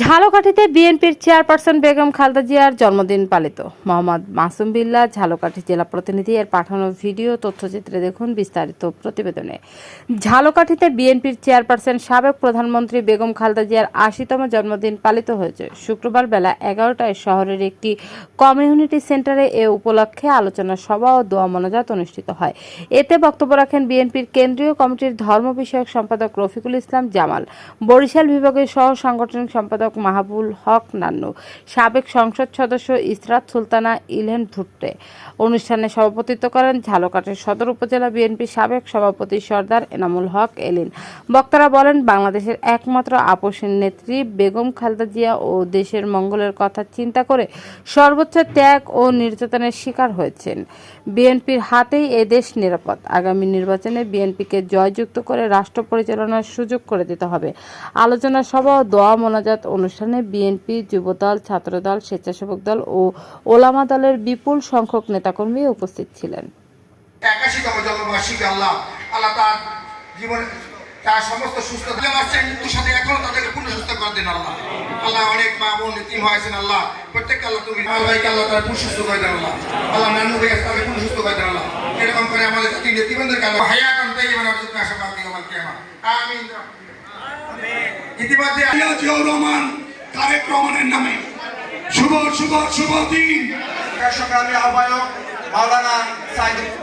ঝালকাঠিতে বিএনপির চেয়ারপারসন বেগম খালেদা জিয়ার জন্মদিন পালিত। মোহাম্মদ মাসুম বিল্লা ঝালকাঠি জেলা প্রতিনিধি এর পাঠানো ভিডিও, তথ্যচিত্রে দেখুন বিস্তারিত প্রতিবেদনে। ঝালকাঠিতে বিএনপির চেয়ারপারসন সাবেক প্রধানমন্ত্রী বেগম খালেদা জিয়ার আশিতম জন্মদিন পালিত হয়েছে। শুক্রবার বেলা এগারোটায় শহরের একটি কমিউনিটি সেন্টারে এ উপলক্ষে আলোচনা সভা ও দোয়া মনোজাত অনুষ্ঠিত হয়। এতে বক্তব্য রাখেন বিএনপির কেন্দ্রীয় কমিটির ধর্ম বিষয়ক সম্পাদক রফিকুল ইসলাম জামাল, বরিশাল বিভাগের সহ সাংগঠনিক সম্পাদক মাহবুল হক নান্নু, সাবেক সংসদ সদস্য ইসরাত সুলতানা ইলহেন ভুট্টে অনুষ্ঠানে সভাপতিত্ব করেন ঝালকাঠের সদর উপজেলা বিএনপির সাবেক সভাপতি সর্দার এনামুল হক, এলিন। বক্তারা বলেন, বাংলাদেশের একমাত্র আপোষের নেত্রী বেগম খালেদা জিয়া ও দেশের মঙ্গলের কথা চিন্তা করে সর্বোচ্চ ত্যাগ ও নির্যাতনের শিকার হয়েছেন। বিএনপির হাতেই এ দেশ নিরাপদ। আগামী নির্বাচনে বিএনপিকে জয়যুক্ত করে রাষ্ট্র পরিচালনার সুযোগ করে দিতে হবে। আলোচনা সভা দোয়া মোনাজাত অনুষ্ঠানে বিএনপি, যুবদল, ছাত্রদল, স্বেচ্ছাসেবক দল ও ওলামা দলের বিপুল সংখ্যক নেতাকর্মী উপস্থিত ছিলেন। আল্লাহ তার সমস্ত সুস্থ মৃত্যুর সাথে এখনও তাদেরকে পূর্ণ সুস্থ করে আল্লাহ। আল্লাহ অনেক মা বোন হয়েছেন আল্লাহ, প্রত্যেককে আল্লাহ তুমি আল্লাহ তার পূর্ণ সুস্থ করে দেন আল্লাহ। আল্লাহ নানু ভাই পূর্ণ সুস্থ করে দেন আল্লাহ। এরকম করে আমাদের অর্জুন আশাবাদ দিও আমার কেমা আমিন। ইতিমধ্যে জিয়াউর রহমান তারেক রহমানের নামে। শুভ শুভ শুভ দিন। সংগ্রামী আহ্বায়ক মাওলানা সাইদুল